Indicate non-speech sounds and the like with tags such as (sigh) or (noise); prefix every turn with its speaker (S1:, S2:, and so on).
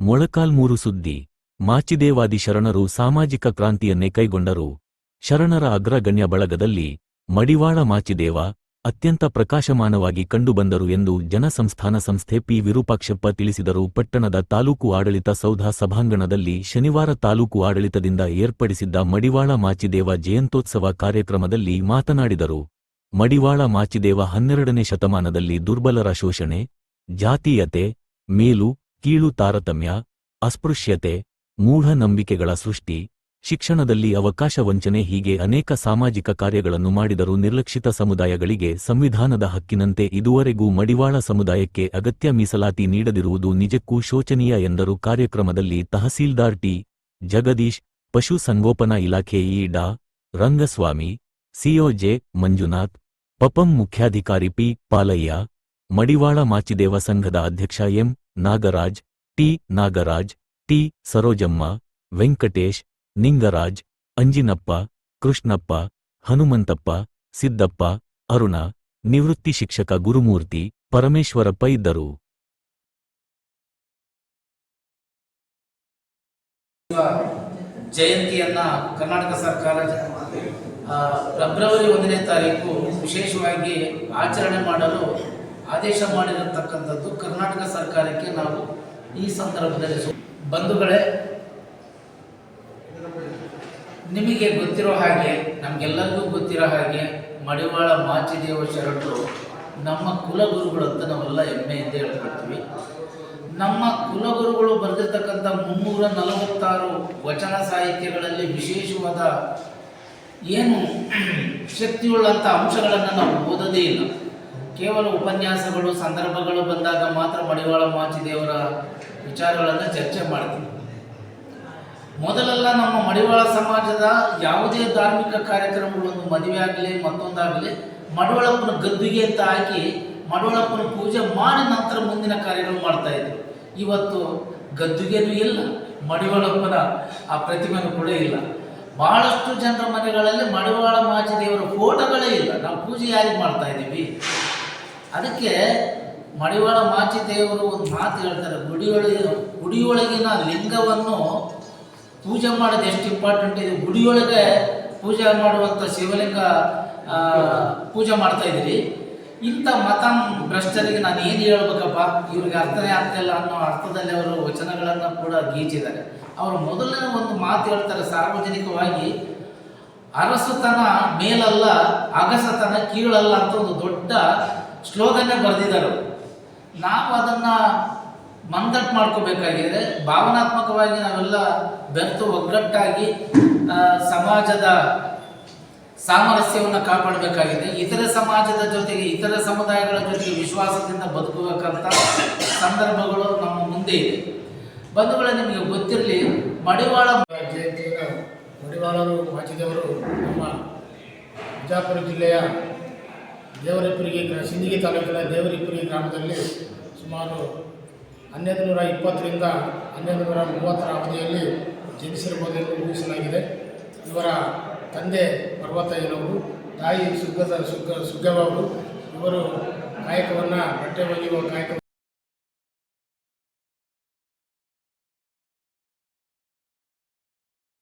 S1: ಮೊಳಕಾಲ್ಮೂರು ಸುದ್ದಿ. ಮಾಚಿದೇವಾದಿ ಶರಣರು ಸಾಮಾಜಿಕ ಕ್ರಾಂತಿಯನ್ನೇ ಕೈಗೊಂಡರು. ಶರಣರ ಅಗ್ರಗಣ್ಯ ಬಳಗದಲ್ಲಿ ಮಡಿವಾಳ ಮಾಚಿದೇವ ಅತ್ಯಂತ ಪ್ರಕಾಶಮಾನವಾಗಿ ಕಂಡುಬಂದರು ಎಂದು ಜನಸಂಸ್ಥಾನ ಸಂಸ್ಥೆ ಪಿ ವಿರೂಪಾಕ್ಷಪ್ಪ ತಿಳಿಸಿದರು. ಪಟ್ಟಣದ ತಾಲೂಕು ಆಡಳಿತ ಸೌಧ ಸಭಾಂಗಣದಲ್ಲಿ ಶನಿವಾರ ತಾಲೂಕು ಆಡಳಿತದಿಂದ ಏರ್ಪಡಿಸಿದ್ದ ಮಡಿವಾಳ ಮಾಚಿದೇವ ಜಯಂತೋತ್ಸವ ಕಾರ್ಯಕ್ರಮದಲ್ಲಿ ಮಾತನಾಡಿದರು. ಮಡಿವಾಳ ಮಾಚಿದೇವ ಹನ್ನೆರಡನೇ ಶತಮಾನದಲ್ಲಿ ದುರ್ಬಲರ ಶೋಷಣೆ, ಜಾತೀಯತೆ, ಮೇಲು ಕೀಳು ತಾರತಮ್ಯ, ಅಸ್ಪೃಶ್ಯತೆ ಮೂಢನಂಬಿಕೆಗಳ ಸೃಷ್ಟಿ, ಶಿಕ್ಷಣದಲ್ಲಿ ಅವಕಾಶ ವಂಚನೆ ಹೀಗೆ ಅನೇಕ ಸಾಮಾಜಿಕ ಕಾರ್ಯಗಳನ್ನು ಮಾಡಿದರೂ ನಿರ್ಲಕ್ಷಿತ ಸಮುದಾಯಗಳಿಗೆ ಸಂವಿಧಾನದ ಹಕ್ಕಿನಂತೆ ಇದುವರೆಗೂ ಮಡಿವಾಳ ಸಮುದಾಯಕ್ಕೆ ಅಗತ್ಯ ಮೀಸಲಾತಿ ನೀಡದಿರುವುದು ನಿಜಕ್ಕೂ ಶೋಚನೀಯ ಎಂದರು. ಕಾರ್ಯಕ್ರಮದಲ್ಲಿ ತಹಸೀಲ್ದಾರ್ ಟಿ. ಜಗದೀಶ್, ಪಶು ಸಂಗೋಪನಾ ಇಲಾಖೆ ಇ. ಡಾ. ರಂಗಸ್ವಾಮಿ ಸಿಒಜೆ ಮಂಜುನಾಥ್, ಪಪಂ ಮುಖ್ಯಾಧಿಕಾರಿ ಪಿ. ಪಾಲಯ್ಯ ಮಡಿವಾಳ ಮಾಚಿದೇವ ಸಂಘದ ಅಧ್ಯಕ್ಷ M. Nagaraj, T. Nagaraj, T. Sarojamma, Venkatesh, Ningaraj, Anjinappa, Krishnappa, Hanumanthappa, Siddappa, Aruna, ನಿವೃತ್ತಿ ಶಿಕ್ಷಕ ಗುರುಮೂರ್ತಿ ಪರಮೇಶ್ವರಪ್ಪ ಇದ್ದರು.
S2: ಜಯಂತಿಯನ್ನ ಕರ್ನಾಟಕ ಸರ್ಕಾರ ಫೆಬ್ರವರಿ ಒಂದನೇ ತಾರೀಕು ವಿಶೇಷವಾಗಿ ಆಚರಣೆ ಮಾಡಲು ಆದೇಶ ಮಾಡಿರತಕ್ಕಂಥದ್ದು ಕರ್ನಾಟಕ ಸರ್ಕಾರಕ್ಕೆ ನಾವು ಈ ಸಂದರ್ಭದಲ್ಲಿ ಬಂಧುಗಳೇ, ನಿಮಗೆ ಗೊತ್ತಿರೋ ಹಾಗೆ, ನಮಗೆಲ್ಲರಿಗೂ ಗೊತ್ತಿರೋ ಹಾಗೆ, ಮಡಿವಾಳ ಮಾಚಿದೇವ ಶರಣರು ನಮ್ಮ ಕುಲಗುರುಗಳು ಅಂತ ನಾವೆಲ್ಲ ಹೆಮ್ಮೆಯಿಂದ ಹೇಳ್ಕೊಳ್ತೀವಿ. ನಮ್ಮ ಕುಲಗುರುಗಳು ಬರೆದಿರ್ತಕ್ಕಂಥ ಮುನ್ನೂರ ನಲವತ್ತಾರು ವಚನ ಸಾಹಿತ್ಯಗಳಲ್ಲಿ ವಿಶೇಷವಾದ ಏನು (clears throat) ಶಕ್ತಿಯುಳ್ಳಂಥ ಅಂಶಗಳನ್ನು ನಾವು ಓದೋದೇ ಇಲ್ಲ. ಕೇವಲ ಉಪನ್ಯಾಸಗಳು, ಸಂದರ್ಭಗಳು ಬಂದಾಗ ಮಾತ್ರ ಮಡಿವಾಳ ಮಾಚಿದೇವರ ವಿಚಾರಗಳನ್ನು ಚರ್ಚೆ ಮಾಡ್ತೀವಿ. ಮೊದಲೆಲ್ಲ ನಮ್ಮ ಮಡಿವಾಳ ಸಮಾಜದ ಯಾವುದೇ ಧಾರ್ಮಿಕ ಕಾರ್ಯಕ್ರಮಗಳೊಂದು ಮದುವೆ ಆಗಲಿ, ಮತ್ತೊಂದಾಗಲಿ, ಮಡಿವಾಳಪ್ಪನ ಗದ್ದುಗೆ ಅಂತ ಹಾಕಿ ಮಡಿವಾಳಪ್ಪನ ಪೂಜೆ ಮಾಡಿ ನಂತರ ಮುಂದಿನ ಕಾರ್ಯಗಳು ಮಾಡ್ತಾ ಇದ್ರು ಇವತ್ತು ಗದ್ದುಗೆನೂ ಇಲ್ಲ, ಮಡಿವಾಳಪ್ಪನ ಆ ಪ್ರತಿಮೆನೂ ಕೂಡ ಇಲ್ಲ. ಬಹಳಷ್ಟು ಜನರ ಮನೆಗಳಲ್ಲಿ ಮಡಿವಾಳ ಮಾಚಿದೇವರ ಫೋಟೋಗಳೇ ಇಲ್ಲ. ನಾವು ಪೂಜೆ ಯಾರಿಗೆ ಮಾಡ್ತಾ ಇದ್ದೀವಿ? ಅದಕ್ಕೆ ಮಡಿವಾಳ ಮಾಚಿದೇವರು ಒಂದು ಮಾತು ಹೇಳ್ತಾರೆ, ಗುಡಿಯೊಳಗೆ, ಗುಡಿಯೊಳಗಿನ ಲಿಂಗವನ್ನು ಪೂಜೆ ಮಾಡೋದು ಎಷ್ಟು ಇಂಪಾರ್ಟೆಂಟ್ ಇದೆ. ಗುಡಿಯೊಳಗೆ ಪೂಜೆ ಮಾಡುವಂಥ ಶಿವಲಿಂಗ ಪೂಜೆ ಮಾಡ್ತಾ ಇದ್ದೀರಿ. ಇಂಥ ಮತ ಭ್ರಷ್ಟರಿಗೆ ನಾನು ಏನು ಹೇಳ್ಬೇಕಪ್ಪ? ಇವ್ರಿಗೆ ಅರ್ಥನೇ ಆಗ್ತಿಲ್ಲ ಅನ್ನೋ ಅರ್ಥದಲ್ಲಿ ಅವರು ವಚನಗಳನ್ನು ಕೂಡ ಗೀಚಿದ್ದಾರೆ. ಅವರು ಮೊದಲನೇ ಒಂದು ಮಾತು ಹೇಳ್ತಾರೆ, ಸಾರ್ವಜನಿಕವಾಗಿ, ಅರಸುತನ ಮೇಲಲ್ಲ, ಅಗಸತನ ಕೀಳಲ್ಲ ಅಂತ ಒಂದು ದೊಡ್ಡ ಸ್ಲೋಗನ್ನೇ ಬರೆದಿದ್ದಾರೆ. ನಾವು ಅದನ್ನು ಮಂದಟ್ ಮಾಡ್ಕೋಬೇಕಾಗಿದೆ. ಭಾವನಾತ್ಮಕವಾಗಿ ನಾವೆಲ್ಲ ಬೆರೆತು ಒಗ್ಗಟ್ಟಾಗಿ ಸಮಾಜದ ಸಾಮರಸ್ಯವನ್ನು ಕಾಪಾಡಬೇಕಾಗಿದೆ. ಇತರ ಸಮಾಜದ ಜೊತೆಗೆ ಇತರ ಸಮುದಾಯಗಳ ಜೊತೆಗೆ ವಿಶ್ವಾಸದಿಂದ ಬದುಕಬೇಕಂತ ಸಂದರ್ಭಗಳು ನಮ್ಮ ಮುಂದೆ ಇದೆ. ಬಂಧುಗಳ, ನಿಮಗೆ ಗೊತ್ತಿರಲಿ, ಮಡಿವಾಳ
S3: ಜಯಂತಿಯನ್ನು ಮಡಿವಾಳರು ಮಾಚಿದೇವರು ನಮ್ಮ ಬಿಜಾಪುರ ಜಿಲ್ಲೆಯ ದೇವರಿಪ್ಪರಿಗೆ ಗ್ರಾ ಸಿಂದಗಿ ತಾಲೂಕಿನ ದೇವರಿಪುರಿ ಗ್ರಾಮದಲ್ಲಿ ಸುಮಾರು ಹನ್ನೆರಡು ನೂರ ಇಪ್ಪತ್ತರಿಂದ ಹನ್ನೆರಡು ನೂರ ಮೂವತ್ತರ ಅವಧಿಯಲ್ಲಿ ಜನಿಸಿರಬಹುದೆಂದು ಊಹಿಸಲಾಗಿದೆ. ಇವರ ತಂದೆ ಪರ್ವತಯ್ಯನವರು, ತಾಯಿ ಸುಗ್ಗದ ಸುಗ್ಗ ಸುಗ್ಗವರು ಇವರು ಕಾಯಕವನ್ನು ಬಟ್ಟೆ ಒಗೆಯುವ ಕಾಯಕ